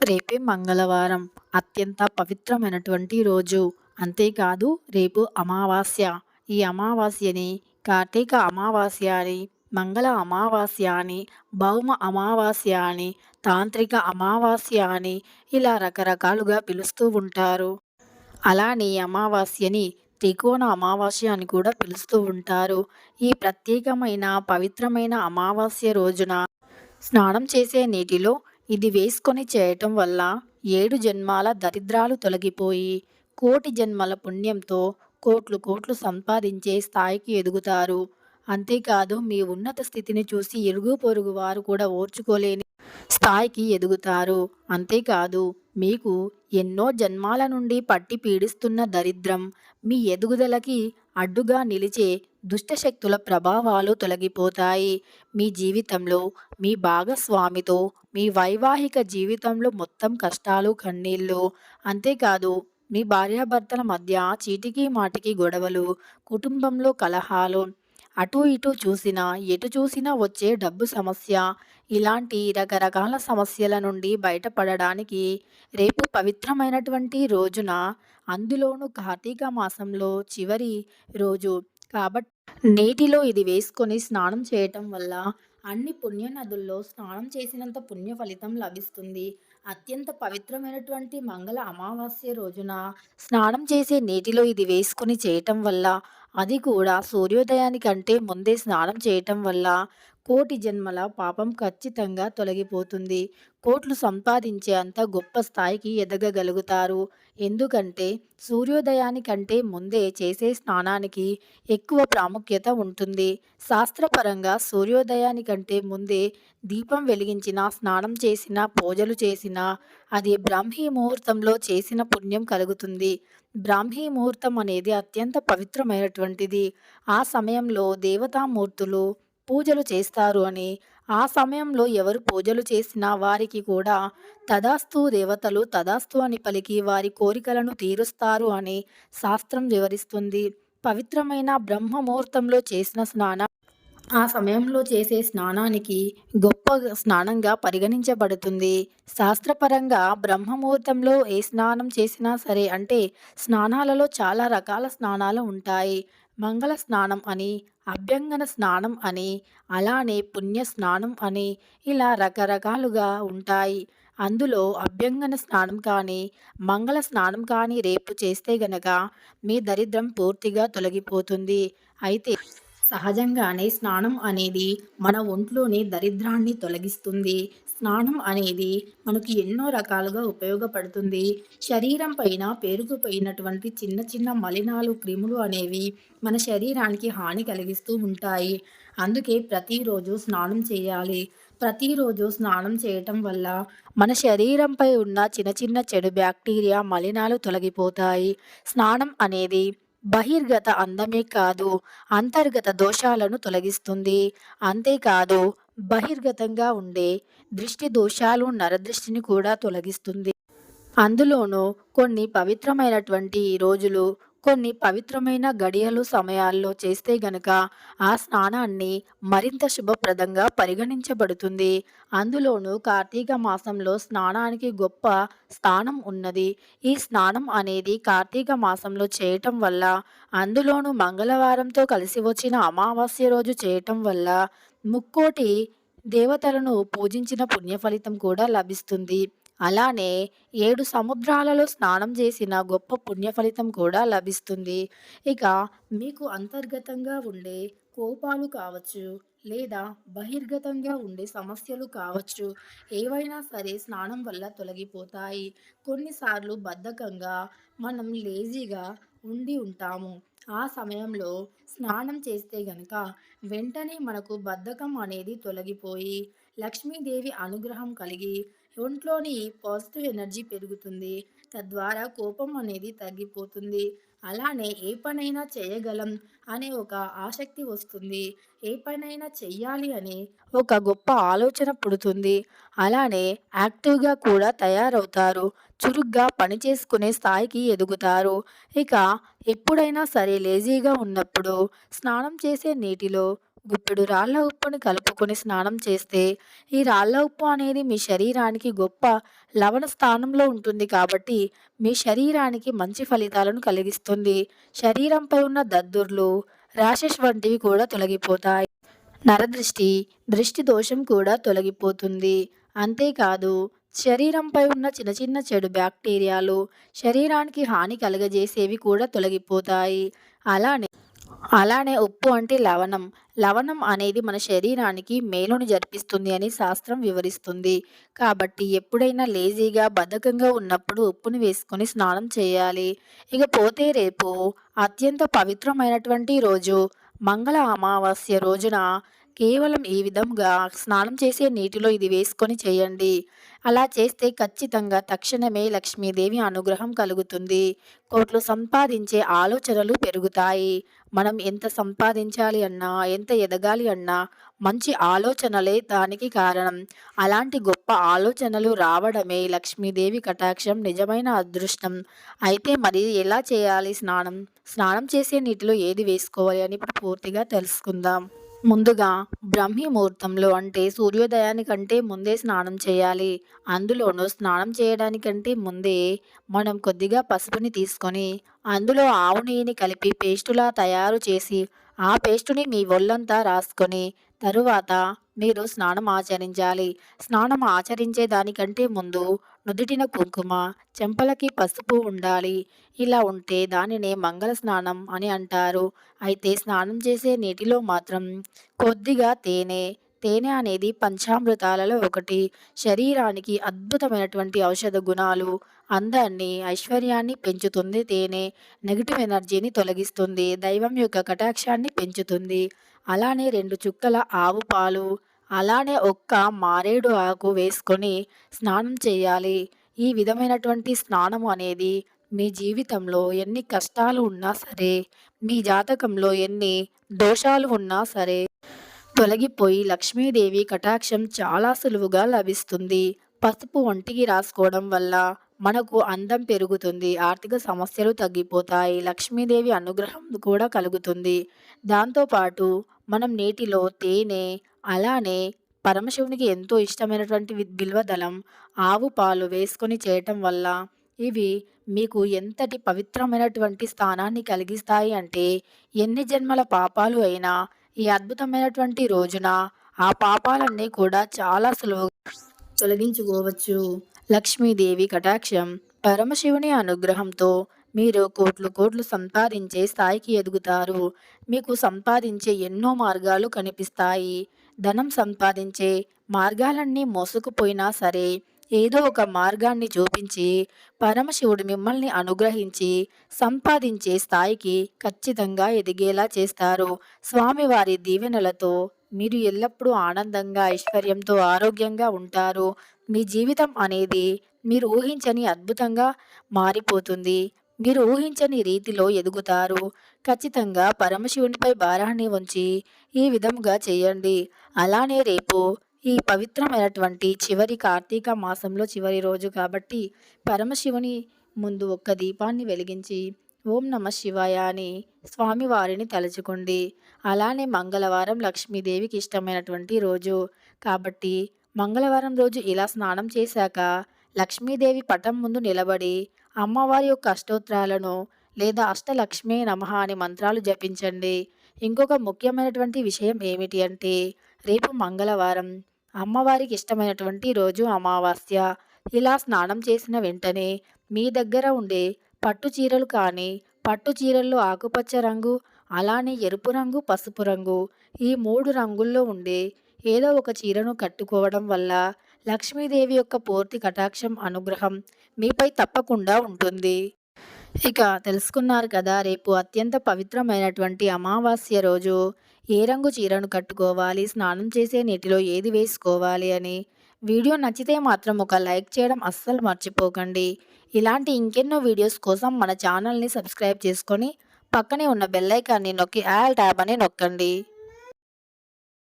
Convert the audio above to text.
రేపే మంగళవారం. అత్యంత పవిత్రమైనటువంటి రోజు. అంతేకాదు రేపు అమావాస్య. ఈ అమావాస్యని కార్తీక అమావాస్య అని మంగళ అమావాస్య అని భౌమ అమావాస్య అని తాంత్రిక అమావాస్య అని ఇలా రకరకాలుగా పిలుస్తూ ఉంటారు. అలానే అమావాస్యని త్రికోణ అమావాస్య అని కూడా పిలుస్తూ ఉంటారు. ఈ ప్రత్యేకమైన పవిత్రమైన అమావాస్య రోజున స్నానం చేసే నీటిలో ఇది వేసుకొని చేయటం వల్ల ఏడు జన్మాల దరిద్రాలు తొలగిపోయి కోటి జన్మల పుణ్యంతో కోట్లు కోట్లు సంపాదించే స్థాయికి ఎదుగుతారు. అంతేకాదు మీ ఉన్నత స్థితిని చూసి ఇరుగు పొరుగు వారు కూడా ఓర్చుకోలేని స్థాయికి ఎదుగుతారు. అంతేకాదు మీకు ఎన్నో జన్మాల నుండి పట్టి పీడిస్తున్న దరిద్రం మీ ఎదుగుదలకి అడ్డుగా నిలిచే దుష్టశక్తుల ప్రభావాలు తొలగిపోతాయి. మీ జీవితంలో మీ భాగస్వామితో మీ వైవాహిక జీవితంలో మొత్తం కష్టాలు కన్నీళ్ళు అంతేకాదు మీ భార్యాభర్తల మధ్య చీటికి మాటికి గొడవలు కుటుంబంలో కలహాలు అటు ఇటు చూసినా ఎటు చూసినా వచ్చే డబ్బు సమస్య. ఇలాంటి రకరకాల సమస్యల నుండి బయటపడడానికి రేపు పవిత్రమైనటువంటి రోజున అందులోనూ కార్తీక మాసంలో చివరి రోజు. కాబట్టి నీటిలో ఇది వేసుకొని స్నానం చేయటం వల్ల అన్ని పుణ్యనదుల్లో స్నానం చేసినంత పుణ్య ఫలితం లభిస్తుంది. అత్యంత పవిత్రమైనటువంటి మంగళ అమావాస్య రోజున స్నానం చేసే నీటిలో ఇది వేసుకొని చేయటం వల్ల అది కూడా సూర్యోదయానికంటే ముందే స్నానం చేయటం వల్ల కోటి జన్మల పాపం ఖచ్చితంగా తొలగిపోతుంది. కోట్లు సంపాదించే అంత గొప్ప స్థాయికి ఎదగగలుగుతారు. ఎందుకంటే సూర్యోదయానికంటే ముందే చేసే స్నానానికి ఎక్కువ ప్రాముఖ్యత ఉంటుంది. శాస్త్రపరంగా సూర్యోదయానికంటే ముందే దీపం వెలిగించిన స్నానం చేసిన పూజలు చేసిన అది బ్రాహ్మీ ముహూర్తంలో చేసిన పుణ్యం కలుగుతుంది. బ్రాహ్మీ ముహూర్తం అనేది అత్యంత పవిత్రమైనటువంటిది. ఆ సమయంలో దేవతామూర్తులు పూజలు చేస్తారు అని ఆ సమయంలో ఎవరు పూజలు చేసినా వారికి కూడా తదాస్తు దేవతలు తదాస్తు అని పలికి వారి కోరికలను తీరుస్తారు అని శాస్త్రం వివరిస్తుంది. పవిత్రమైన బ్రహ్మముహూర్తంలో చేసిన స్నానం ఆ సమయంలో చేసే స్నానానికి గొప్ప స్నానంగా పరిగణించబడుతుంది. శాస్త్రపరంగా బ్రహ్మముహూర్తంలో ఏ స్నానం చేసినా సరే అంటే స్నానాలలో చాలా రకాల స్నానాలు ఉంటాయి. మంగళ స్నానం అని అభ్యంగన స్నానం అని అలానే పుణ్య స్నానం అని ఇలా రకరకాలుగా ఉంటాయి. అందులో అభ్యంగన స్నానం కానీ మంగళ స్నానం కానీ రేపు చేస్తే గనక మీ దరిద్రం పూర్తిగా తొలగిపోతుంది. అయితే సహజంగానే స్నానం అనేది మన ఒంట్లోని దరిద్రాన్ని తొలగిస్తుంది. స్నానం అనేది మనకు ఎన్నో రకాలుగా ఉపయోగపడుతుంది. శరీరం పైన పేరుకుపోయినటువంటి చిన్న చిన్న మలినాలు క్రిములు అనేవి మన శరీరానికి హాని కలిగిస్తూ ఉంటాయి. అందుకే ప్రతిరోజు స్నానం చేయాలి. ప్రతిరోజు స్నానం చేయటం వల్ల మన శరీరంపై ఉన్న చిన్న చిన్న చెడు బ్యాక్టీరియా మలినాలు తొలగిపోతాయి. స్నానం అనేది బహిర్గత అందమే కాదు అంతర్గత దోషాలను తొలగిస్తుంది. అంతేకాదు బహిర్గతంగా ఉండే దృష్టి దోషాలు నరదృష్టిని కూడా తొలగిస్తుంది. అందులోనూ కొన్ని పవిత్రమైనటువంటి రోజులు కొన్ని పవిత్రమైన గడియలు సమయాల్లో చేస్తే గనక ఆ స్నానాన్ని మరింత శుభప్రదంగా పరిగణించబడుతుంది. అందులోనూ కార్తీక మాసంలో స్నానానికి గొప్ప స్థానం ఉన్నది. ఈ స్నానం అనేది కార్తీక మాసంలో చేయటం వల్ల అందులోనూ మంగళవారంతో కలిసి వచ్చిన అమావాస్య రోజు చేయటం వల్ల ముక్కోటి దేవతలను పూజించిన పుణ్యఫలితం కూడా లభిస్తుంది. అలానే ఏడు సముద్రాలలో స్నానం చేసిన గొప్ప పుణ్య ఫలితం కూడా లభిస్తుంది. ఇక మీకు అంతర్గతంగా ఉండే కోపాలు కావచ్చు లేదా బహిర్గతంగా ఉండే సమస్యలు కావచ్చు ఏవైనా సరే స్నానం వల్ల తొలగిపోతాయి. కొన్నిసార్లు బద్ధకంగా మనం లేజీగా ఉండి ఉంటాము. ఆ సమయంలో స్నానం చేస్తే గనక వెంటనే మనకు బద్ధకం అనేది తొలగిపోయి లక్ష్మీదేవి అనుగ్రహం కలిగి ఒంట్లోని పాజిటివ్ ఎనర్జీ పెరుగుతుంది. తద్వారా కోపం అనేది తగ్గిపోతుంది. అలానే ఏ పనైనా చేయగలం అనే ఒక ఆసక్తి వస్తుంది. ఏ పనైనా చెయ్యాలి అనే ఒక గొప్ప ఆలోచన పుడుతుంది. అలానే యాక్టివ్గా కూడా తయారవుతారు. చురుగ్గా పని చేసుకునే స్థాయికి ఎదుగుతారు. ఇక ఎప్పుడైనా సరే లేజీగా ఉన్నప్పుడు స్నానం చేసే నీటిలో గుప్పెడు రాళ్ళ ఉప్పుని కలుపుకొని స్నానం చేస్తే ఈ రాళ్ళ ఉప్పు అనేది మీ శరీరానికి గొప్ప లవణ స్థానంలో ఉంటుంది కాబట్టి మీ శరీరానికి మంచి ఫలితాలను కలిగిస్తుంది. శరీరంపై ఉన్న దద్దుర్లు ర్యాషెస్ వంటివి కూడా తొలగిపోతాయి. నరదృష్టి దృష్టి దోషం కూడా తొలగిపోతుంది. అంతేకాదు శరీరంపై ఉన్న చిన్న చిన్న చెడు బ్యాక్టీరియాలు శరీరానికి హాని కలగజేసేవి కూడా తొలగిపోతాయి. అలానే అలానే ఉప్పు అంటే లవణం. లవణం అనేది మన శరీరానికి మేలును జరిపిస్తుంది అని శాస్త్రం వివరిస్తుంది. కాబట్టి ఎప్పుడైనా లేజీగా బద్ధకంగా ఉన్నప్పుడు ఉప్పుని వేసుకొని స్నానం చేయాలి. ఇక పోతే రేపు అత్యంత పవిత్రమైనటువంటి రోజు మంగళ అమావాస్య రోజున కేవలం ఈ విధంగా స్నానం చేసే నీటిలో ఇది వేసుకొని చేయండి. అలా చేస్తే ఖచ్చితంగా తక్షణమే లక్ష్మీదేవి అనుగ్రహం కలుగుతుంది. కోట్లు సంపాదించే ఆలోచనలు పెరుగుతాయి. మనం ఎంత సంపాదించాలి అన్నా ఎంత ఎదగాలి అన్నా మంచి ఆలోచనలే దానికి కారణం. అలాంటి గొప్ప ఆలోచనలు రావడమే లక్ష్మీదేవి కటాక్షం నిజమైన అదృష్టం. అయితే మరి ఎలా చేయాలి స్నానం? స్నానం చేసే నీటిలో ఏది వేసుకోవాలి అని ఇప్పుడు పూర్తిగా తెలుసుకుందాం. ముందుగా బ్రహ్మీ ముహూర్తంలో అంటే సూర్యోదయానికంటే ముందే స్నానం చేయాలి. అందులోనూ స్నానం చేయడానికంటే ముందే మనం కొద్దిగా పసుపుని తీసుకొని అందులో ఆవు నెయ్యిని కలిపి పేస్టులా తయారు చేసి ఆ పేస్టుని మీ ఒళ్ళంతా రాసుకొని తరువాత మీరు స్నానం ఆచరించాలి. స్నానం ఆచరించే దానికంటే ముందు నుదుటిన కుంకుమ చెంపలకి పసుపు ఉండాలి. ఇలా ఉంటే దానినే మంగళ స్నానం అని అంటారు. అయితే స్నానం చేసే నీటిలో మాత్రం కొద్దిగా తేనె. తేనె అనేది పంచామృతాలలో ఒకటి. శరీరానికి అద్భుతమైనటువంటి ఔషధ గుణాలు. అందాన్ని ఐశ్వర్యాన్ని పెంచుతుంది తేనె. నెగిటివ్ ఎనర్జీని తొలగిస్తుంది. దైవం యొక్క కటాక్షాన్ని పెంచుతుంది. అలానే రెండు చుక్కల ఆవు పాలు అలానే ఒక్క మారేడు ఆకు వేసుకొని స్నానం చేయాలి. ఈ విధమైనటువంటి స్నానం అనేది మీ జీవితంలో ఎన్ని కష్టాలు ఉన్నా సరే మీ జాతకంలో ఎన్ని దోషాలు ఉన్నా సరే తొలగిపోయి లక్ష్మీదేవి కటాక్షం చాలా సులువుగా లభిస్తుంది. పసుపు ఒంటికి రాసుకోవడం వల్ల మనకు అందం పెరుగుతుంది ఆర్థిక సమస్యలు తగ్గిపోతాయి లక్ష్మీదేవి అనుగ్రహం కూడా కలుగుతుంది. దాంతోపాటు మనం నీటిలో తేనె అలానే పరమశివునికి ఎంతో ఇష్టమైనటువంటి బిల్వదళం ఆవు పాలు వేసుకొని చేయటం వల్ల ఇవి మీకు ఎంతటి పవిత్రమైనటువంటి స్థానాన్ని కలిగిస్తాయి అంటే ఎన్ని జన్మల పాపాలు అయినా ఈ అద్భుతమైనటువంటి రోజున ఆ పాపాలన్నీ కూడా చాలా సులువుగా తొలగించుకోవచ్చు. లక్ష్మీదేవి కటాక్షం. పరమశివుని అనుగ్రహంతో మీరు కోట్లు కోట్లు సంపాదించే స్థాయికి ఎదుగుతారు. మీకు సంపాదించే ఎన్నో మార్గాలు కనిపిస్తాయి. ధనం సంపాదించే మార్గాలన్నీ మోసుకుపోయినా సరే ఏదో ఒక మార్గాన్ని చూపించి పరమశివుడు మిమ్మల్ని అనుగ్రహించి సంపాదించే స్థాయికి ఖచ్చితంగా ఎదిగేలా చేస్తారు. స్వామివారి దీవెనలతో మీరు ఎల్లప్పుడూ ఆనందంగా ఐశ్వర్యంతో ఆరోగ్యంగా ఉంటారు. మీ జీవితం అనేది మీరు ఊహించని అద్భుతంగా మారిపోతుంది. మీరు ఊహించని రీతిలో ఎదుగుతారు. ఖచ్చితంగా పరమశివునిపై భారాన్ని ఉంచి ఈ విధంగా చేయండి. అలానే రేపు ఈ పవిత్రమైనటువంటి చివరి కార్తీక మాసంలో చివరి రోజు కాబట్టి పరమశివుని ముందు ఒక్క దీపాన్ని వెలిగించి ఓం నమ శివాయ అని స్వామివారిని తలుచుకుంది. అలానే మంగళవారం లక్ష్మీదేవికి ఇష్టమైనటువంటి రోజు. కాబట్టి మంగళవారం రోజు ఇలా స్నానం చేశాక లక్ష్మీదేవి పటం ముందు నిలబడి అమ్మవారి యొక్క అష్టోత్తరాలను లేదా అష్టలక్ష్మీ నమః అనే మంత్రాలు జపించండి. ఇంకొక ముఖ్యమైనటువంటి విషయం ఏమిటి అంటే రేపు మంగళవారం అమ్మవారికి ఇష్టమైనటువంటి రోజు అమావాస్య. ఇలా స్నానం చేసిన వెంటనే మీ దగ్గర ఉండే పట్టు చీరలు కానీ పట్టు చీరల్లో ఆకుపచ్చ రంగు అలానే ఎరుపు రంగు పసుపు రంగు ఈ మూడు రంగుల్లో ఉండే ఏదో ఒక చీరను కట్టుకోవడం వల్ల లక్ష్మీదేవి యొక్క పూర్తి కటాక్షం అనుగ్రహం మీపై తప్పకుండా ఉంటుంది. ఇక తెలుసుకున్నారు కదా రేపు అత్యంత పవిత్రమైనటువంటి అమావాస్య రోజు ఏ రంగు చీరను కట్టుకోవాలి స్నానం చేసే నీటిలో ఏది వేసుకోవాలి అని వీడియో నచ్చితే మాత్రం ఒక లైక్ చేయడం అస్సలు మర్చిపోకండి. ఇలాంటి ఇంకెన్నో వీడియోస్ కోసం మన ఛానల్ని సబ్స్క్రైబ్ చేసుకొని పక్కనే ఉన్న బెల్లైకాన్ని నొక్కి ఆల్ ట్యాబ్ అని నొక్కండి.